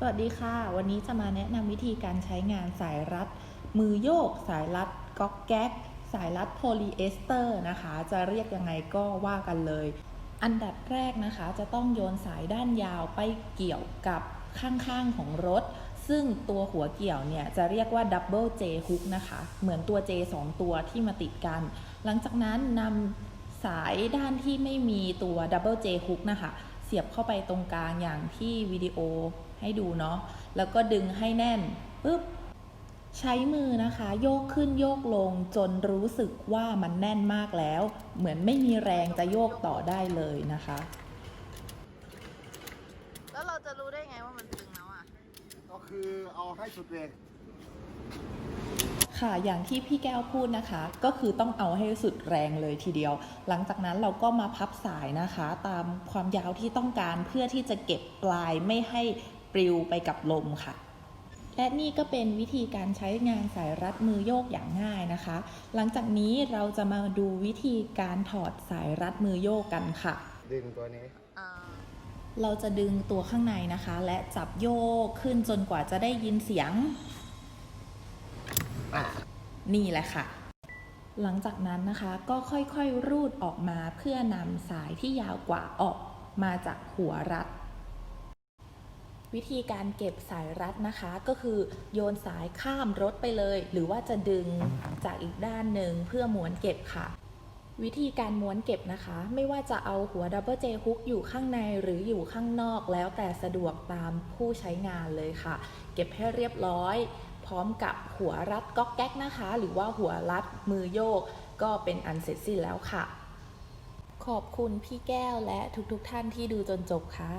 สวัสดีค่ะ วันนี้จะมาแนะนำวิธีการใช้งานสายรัด มือโยก สายรัดก๊อกแก๊ก สายรัดโพลีเอสเตอร์นะคะ จะเรียกยังไงก็ว่ากันเลย อันดับแรกนะคะ จะต้องโยนสายด้านยาวไปเกี่ยวกับข้างๆของรถ ซึ่งตัวหัวเกี่ยวเนี่ยจะเรียกว่าดับเบิลเจฮุกนะคะ เหมือนตัว J 2 ตัวที่มาติดกัน หลังจากนั้นนำสายด้านที่ไม่มีตัวดับเบิลเจฮุกนะคะ เสียบเข้าไปตรงกลางอย่างที่วิดีโอให้ดูเนาะ แล้วก็ดึงให้แน่นปึ๊บ ใช้มือนะคะ โยกขึ้นโยกลงจนรู้สึกว่ามันแน่นมากแล้ว เหมือนไม่มีแรงจะโยกต่อได้เลยนะคะ แล้วเราจะรู้ได้ไงว่ามันตึงแล้วอะ ก็คือเอาให้สุดแรง ค่ะ อย่างที่พี่แก้วพูดนะคะ ก็คือต้องเอาให้สุดแรงเลยทีเดียว หลังจากนั้นเราก็มาพับสายนะคะ ตามความยาวที่ต้องการเพื่อที่จะเก็บปลายไม่ให้ปลิวไปกับลมค่ะ และนี่ก็เป็นวิธีการใช้งานสายรัดมือโยกอย่างง่ายนะคะ หลังจากนี้เราจะมาดูวิธีการถอดสายรัดมือโยกกันค่ะ ดึงตัวนี้อ่าเราจะดึงตัวข้างในนะคะ และจับโยกขึ้นจนกว่าจะได้ยินเสียงอะ นี่แหละค่ะ หลังจากนั้นนะคะก็ค่อยๆรูดออกมาเพื่อนำสายที่ยาวกว่าออกมาจากหัวรัด วิธีการเก็บสายรัดนะคะก็คือโยนสายข้ามรถไปเลย หรือว่าจะดึงจากอีกด้านหนึ่งเพื่อม้วนเก็บค่ะวิธีการม้วนเก็บนะคะ ไม่ว่าจะเอาหัวดับเบิลเจฮุกอยู่ข้างในหรืออยู่ข้างนอกแล้วแต่สะดวกตามผู้ใช้งานเลยค่ะ เก็บให้เรียบร้อย พร้อมกับหัวรัดก๊อกแก๊กนะคะ หรือว่าหัวรัดมือโยก ก็เป็นอันเสร็จสิ้นแล้วค่ะ ขอบคุณพี่แก้วและทุกๆทท่านที่ดูจนจบค่ะ